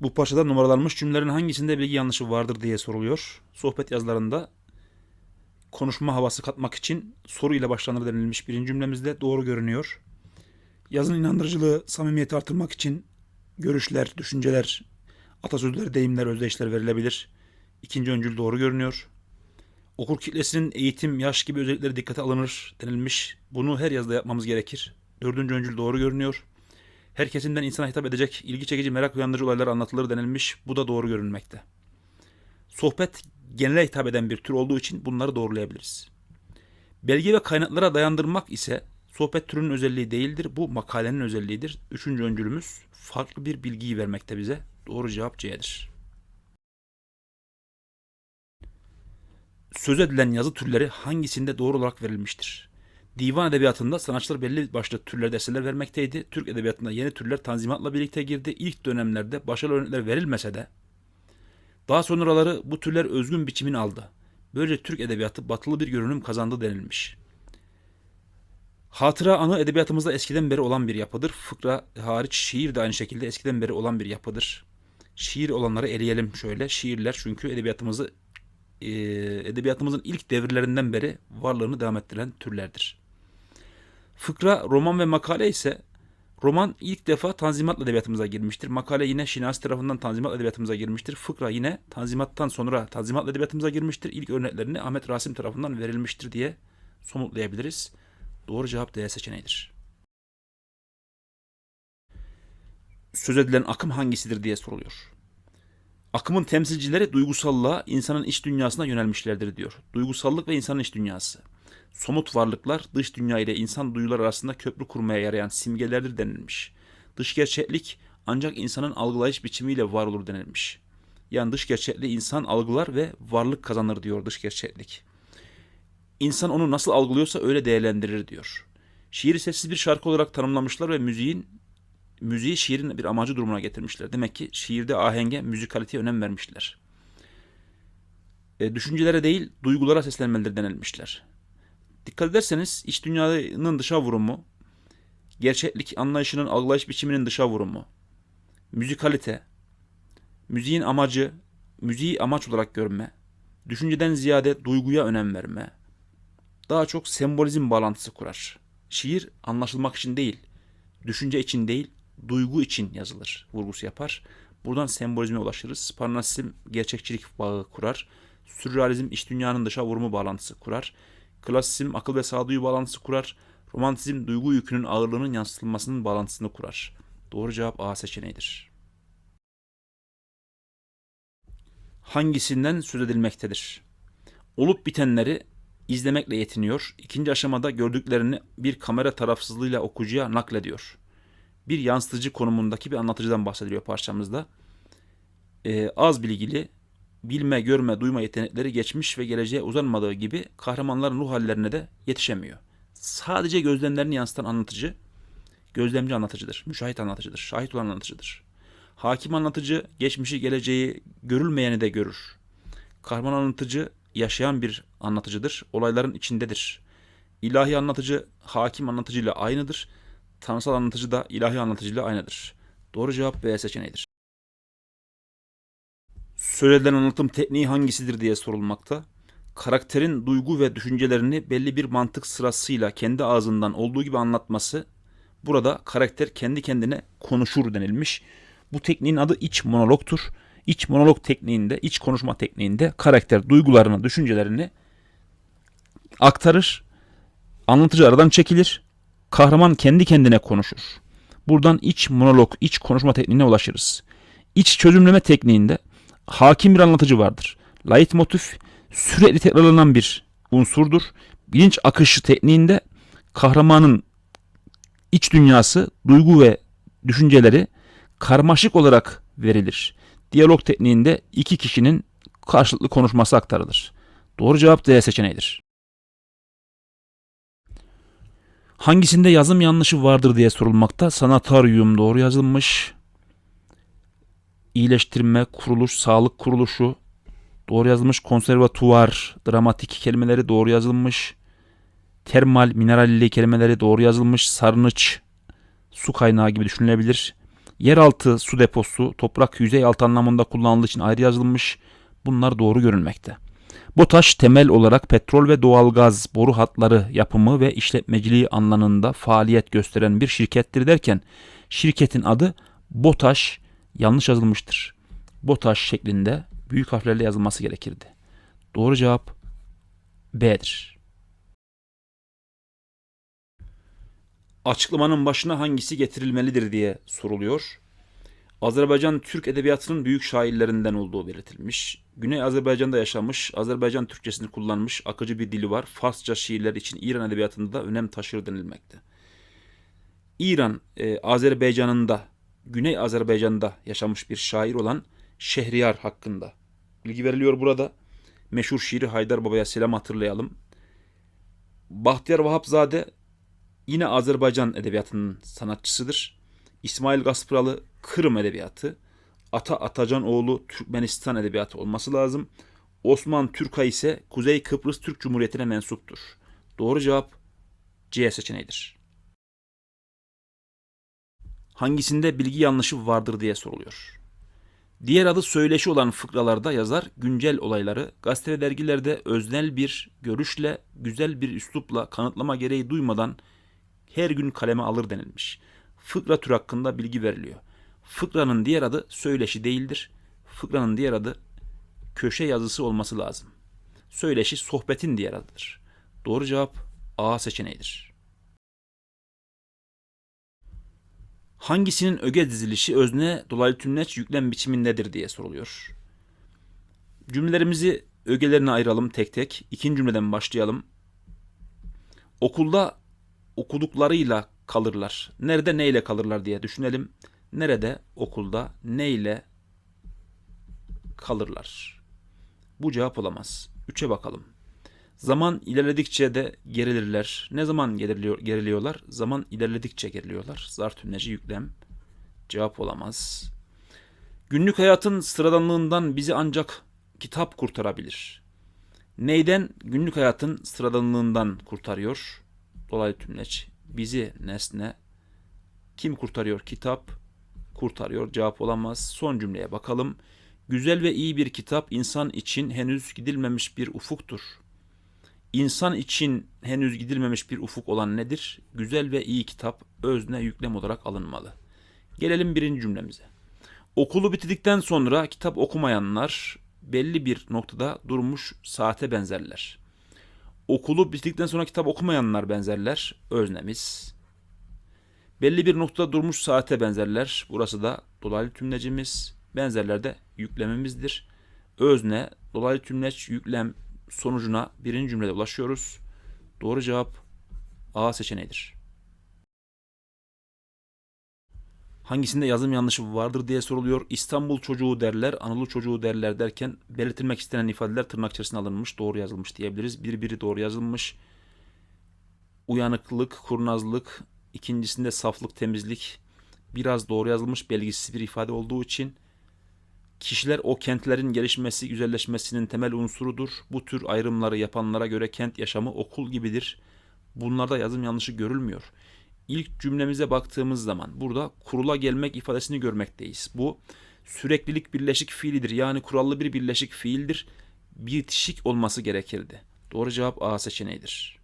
Bu parçada numaralanmış cümlelerin hangisinde bilgi yanlışı vardır diye soruluyor. Sohbet yazılarında konuşma havası katmak için soru ile başlanır denilmiş birinci cümlemizde doğru görünüyor. Yazın inandırıcılığı, samimiyeti artırmak için görüşler, düşünceler, atasözleri, deyimler, özdeşler verilebilir. İkinci öncül doğru görünüyor. Okur kitlesinin eğitim, yaş gibi özellikleri dikkate alınır denilmiş. Bunu her yazıda yapmamız gerekir. Dördüncü öncül doğru görünüyor. Her kesimden insana hitap edecek, ilgi çekici, merak uyandırıcı olaylar anlatılır denilmiş. Bu da doğru görünmekte. Sohbet genele hitap eden bir tür olduğu için bunları doğrulayabiliriz. Belge ve kaynaklara dayandırmak ise sohbet türünün özelliği değildir. Bu makalenin özelliğidir. Üçüncü öncülümüz farklı bir bilgiyi vermekte bize. Doğru cevap C'dir. Söz edilen yazı türleri hangisinde doğru olarak verilmiştir? Divan edebiyatında sanatçılar belli başlı türlerde eserler vermekteydi. Türk edebiyatında yeni türler tanzimatla birlikte girdi. İlk dönemlerde başarılı örnekler verilmese de daha sonraları bu türler özgün biçimini aldı. Böylece Türk edebiyatı batılı bir görünüm kazandı denilmiş. Hatıra anı edebiyatımızda eskiden beri olan bir yapıdır. Fıkra hariç şiir de aynı şekilde eskiden beri olan bir yapıdır. Şiir olanları eleyelim şöyle. Şiirler çünkü edebiyatımızı edebiyatımızın ilk devirlerinden beri varlığını devam ettiren türlerdir. Fıkra, roman ve makale ise roman ilk defa Tanzimat edebiyatımıza girmiştir. Makale yine Şinasi tarafından Tanzimat edebiyatımıza girmiştir. Fıkra yine Tanzimat'tan sonra Tanzimat edebiyatımıza girmiştir. İlk örneklerini Ahmet Rasim tarafından verilmiştir diye somutlayabiliriz. Doğru cevap D seçeneğidir. Söz edilen akım hangisidir diye soruluyor. Akımın temsilcileri duygusallığa, insanın iç dünyasına yönelmişlerdir diyor. Duygusallık ve insanın iç dünyası. Somut varlıklar dış dünya ile insan duyular arasında köprü kurmaya yarayan simgelerdir denilmiş. Dış gerçeklik ancak insanın algılayış biçimiyle var olur denilmiş. Yani dış gerçekliği insan algılar ve varlık kazanır diyor dış gerçeklik. İnsan onu nasıl algılıyorsa öyle değerlendirir diyor. Şiiri sessiz bir şarkı olarak tanımlamışlar ve müziğin müziği şiirin bir amacı durumuna getirmişler. Demek ki şiirde ahenge, müzikaliteye önem vermişler. E, düşüncelere değil, duygulara seslenmelidir denilmişler. Dikkat ederseniz iç dünyanın dışa vurumu, gerçeklik anlayışının algılayış biçiminin dışa vurumu, müzikalite, müziğin amacı, müziği amaç olarak görme, düşünceden ziyade duyguya önem verme, daha çok sembolizm bağlantısı kurar. Şiir anlaşılmak için değil, düşünce için değil, duygu için yazılır vurgusu yapar. Buradan sembolizme ulaşırız. Parnasizm gerçekçilik bağı kurar. Sürrealizm iç dünyanın dışa vurumu bağlantısı kurar. Klasizm akıl ve sağduyu bağlantısı kurar. Romantizm duygu yükünün ağırlığının yansıtılmasının bağlantısını kurar. Doğru cevap A seçeneğidir. Hangisinden söz edilmektedir? Olup bitenleri izlemekle yetiniyor. İkinci aşamada gördüklerini bir kamera tarafsızlığıyla okuyucuya naklediyor. Bir yansıtıcı konumundaki bir anlatıcıdan bahsediliyor parçamızda. Ee, az bilgili, bilme, görme, duyma yetenekleri geçmiş ve geleceğe uzanmadığı gibi kahramanların ruh hallerine de yetişemiyor. Sadece gözlemlerini yansıtan anlatıcı, gözlemci anlatıcıdır, müşahit anlatıcıdır, şahit olan anlatıcıdır. Hakim anlatıcı geçmişi, geleceği, görülmeyeni de görür. Kahraman anlatıcı yaşayan bir anlatıcıdır, olayların içindedir. İlahi anlatıcı hakim anlatıcıyla aynıdır. Tanrısal anlatıcı da ilahi anlatıcıyla aynıdır. Doğru cevap B seçeneğidir. Söyledilen anlatım tekniği hangisidir diye sorulmakta. Karakterin duygu ve düşüncelerini belli bir mantık sırasıyla kendi ağzından olduğu gibi anlatması burada karakter kendi kendine konuşur denilmiş. Bu tekniğin adı iç monologtur. İç monolog tekniğinde, iç konuşma tekniğinde karakter duygularını, düşüncelerini aktarır. Anlatıcı aradan çekilir. Kahraman kendi kendine konuşur. Buradan iç monolog, iç konuşma tekniğine ulaşırız. İç çözümleme tekniğinde hakim bir anlatıcı vardır. Leitmotiv sürekli tekrarlanan bir unsurdur. Bilinç akışı tekniğinde kahramanın iç dünyası, duygu ve düşünceleri karmaşık olarak verilir. Diyalog tekniğinde iki kişinin karşılıklı konuşması aktarılır. Doğru cevap D seçeneğidir. Hangisinde yazım yanlışı vardır diye sorulmakta. Sanataryum doğru yazılmış. İyileştirme, kuruluş, sağlık kuruluşu doğru yazılmış. Konservatuvar, dramatik kelimeleri doğru yazılmış. Termal, mineralli kelimeleri doğru yazılmış. Sarnıç, su kaynağı gibi düşünülebilir. Yeraltı su deposu, toprak yüzey altı anlamında kullanıldığı için ayrı yazılmış. Bunlar doğru görülmekte. BOTAŞ temel olarak petrol ve doğalgaz boru hatları yapımı ve işletmeciliği alanında faaliyet gösteren bir şirkettir derken şirketin adı BOTAŞ yanlış yazılmıştır. BOTAŞ şeklinde büyük harflerle yazılması gerekirdi. Doğru cevap B'dir. Açıklamanın başına hangisi getirilmelidir diye soruluyor. Azerbaycan Türk edebiyatının büyük şairlerinden olduğu belirtilmiş. Güney Azerbaycan'da yaşamış, Azerbaycan Türkçesini kullanmış, akıcı bir dili var. Farsça şiirler için İran edebiyatında da önem taşır denilmekte. İran, e, Azerbaycan'ında, Güney Azerbaycan'da yaşamış bir şair olan Şehriyar hakkında bilgi veriliyor burada. Meşhur şiiri Haydar Baba'ya selam hatırlayalım. Bahtiyar Vahapzade yine Azerbaycan edebiyatının sanatçısıdır. İsmail Gaspıralı Kırım edebiyatı, Ata Atacanoğlu Türkmenistan edebiyatı olması lazım. Osman Türkay ise Kuzey Kıbrıs Türk Cumhuriyeti'ne mensuptur. Doğru cevap C seçeneğidir. Hangisinde bilgi yanlışı vardır diye soruluyor. Diğer adı söyleşi olan fıkralarda yazar güncel olayları gazete ve dergilerde öznel bir görüşle, güzel bir üslupla kanıtlama gereği duymadan her gün kaleme alır denilmiş. Fıkra tür hakkında bilgi veriliyor. Fıkranın diğer adı söyleşi değildir. Fıkranın diğer adı köşe yazısı olması lazım. Söyleşi sohbetin diğer adıdır. Doğru cevap A seçeneğidir. Hangisinin öge dizilişi özne dolaylı tümleç yüklem biçimindedir diye soruluyor. Cümlelerimizi ögelerine ayıralım tek tek. İkinci cümleden başlayalım. Okulda okuduklarıyla kalırlar. Nerede neyle kalırlar diye düşünelim. Nerede okulda neyle kalırlar? Bu cevap olamaz. Üçe bakalım. Zaman ilerledikçe de gerilirler. Ne zaman geriliyor, geriliyorlar? Zaman ilerledikçe geriliyorlar. Zar tümleci yüklem. Cevap olamaz. Günlük hayatın sıradanlığından bizi ancak kitap kurtarabilir. Neyden? Günlük hayatın sıradanlığından kurtarıyor. Dolaylı tümleç. Bizi nesne. Kim kurtarıyor? Kitap kurtarıyor. Cevap olamaz. Son cümleye bakalım. Güzel ve iyi bir kitap insan için henüz gidilmemiş bir ufuktur. İnsan için henüz gidilmemiş bir ufuk olan nedir? Güzel ve iyi kitap özne yüklem olarak alınmalı. Gelelim birinci cümlemize. Okulu bitirdikten sonra kitap okumayanlar belli bir noktada durmuş saate benzerler. Okulu bitirdikten sonra kitap okumayanlar benzerler. Öznemiz. Belli bir noktada durmuş saate benzerler. Burası da dolaylı tümlecimiz. Benzerler de yüklemimizdir. Özne, dolaylı tümleç, yüklem sonucuna birinci cümlede ulaşıyoruz. Doğru cevap A seçeneğidir. Hangisinde yazım yanlışı vardır diye soruluyor. İstanbul çocuğu derler, Anadolu çocuğu derler derken belirtilmek istenen ifadeler tırnak içerisine alınmış, doğru yazılmış diyebiliriz. Bir biri doğru yazılmış. Uyanıklık, kurnazlık, ikincisinde saflık, temizlik biraz doğru yazılmış belgisiz bir ifade olduğu için Kişiler o kentlerin gelişmesi, güzelleşmesinin temel unsurudur. Bu tür ayrımları yapanlara göre kent yaşamı okul gibidir. Bunlarda yazım yanlışı görülmüyor. İlk cümlemize baktığımız zaman burada kurula gelmek ifadesini görmekteyiz. Bu süreklilik birleşik fiilidir. Yani kurallı bir birleşik fiildir. Bitişik olması gerekirdi. Doğru cevap A seçeneğidir.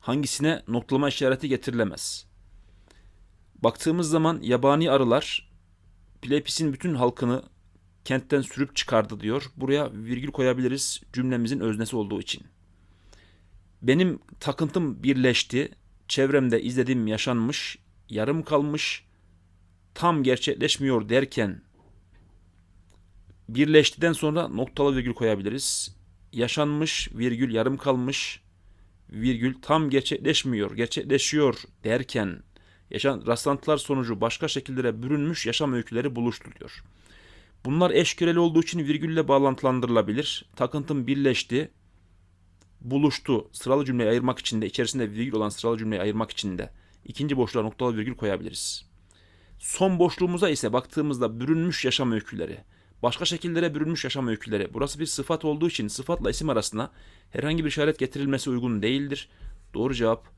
Hangisine noktalama işareti getirilemez? Baktığımız zaman yabani arılar Plepis'in bütün halkını kentten sürüp çıkardı diyor. Buraya virgül koyabiliriz cümlemizin öznesi olduğu için. Benim takıntım birleşti. Çevremde izlediğim yaşanmış, yarım kalmış, tam gerçekleşmiyor derken birleştiden sonra noktalı virgül koyabiliriz. Yaşanmış, virgül yarım kalmış, virgül tam gerçekleşmiyor, gerçekleşiyor derken yaşan rastlantılar sonucu başka şekillere bürünmüş yaşam öyküleri buluşturuyor. Bunlar eşküreli olduğu için virgülle bağlantılandırılabilir. Takıntım birleşti, buluştu. Sıralı cümleyi ayırmak için de içerisinde virgül olan sıralı cümleyi ayırmak için de ikinci boşluğa noktalı virgül koyabiliriz. Son boşluğumuza ise baktığımızda bürünmüş yaşam öyküleri, başka şekillere bürünmüş yaşam öyküleri. Burası bir sıfat olduğu için sıfatla isim arasına herhangi bir işaret getirilmesi uygun değildir. Doğru cevap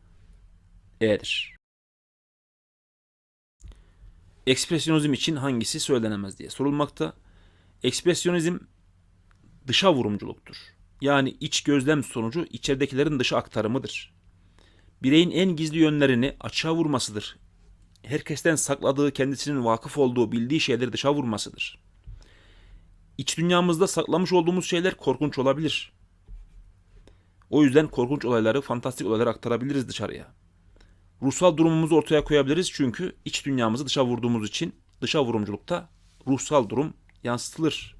E'dir. Ekspresyonizm için hangisi söylenemez diye sorulmakta. Ekspresyonizm dışa vurumculuktur. Yani iç gözlem sonucu içeridekilerin dışa aktarımıdır. Bireyin en gizli yönlerini açığa vurmasıdır. Herkesten sakladığı, kendisinin vakıf olduğu, bildiği şeyleri dışa vurmasıdır. İç dünyamızda saklamış olduğumuz şeyler korkunç olabilir. O yüzden korkunç olayları, fantastik olayları aktarabiliriz dışarıya. Ruhsal durumumuzu ortaya koyabiliriz çünkü iç dünyamızı dışa vurduğumuz için dışa vurumculukta ruhsal durum yansıtılır.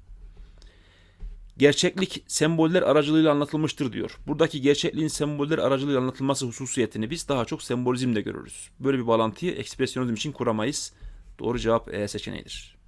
Gerçeklik semboller aracılığıyla anlatılmıştır diyor. Buradaki gerçekliğin semboller aracılığıyla anlatılması hususiyetini biz daha çok sembolizmde görürüz. Böyle bir bağlantıyı ekspresyonizm için kuramayız. Doğru cevap E seçeneğidir.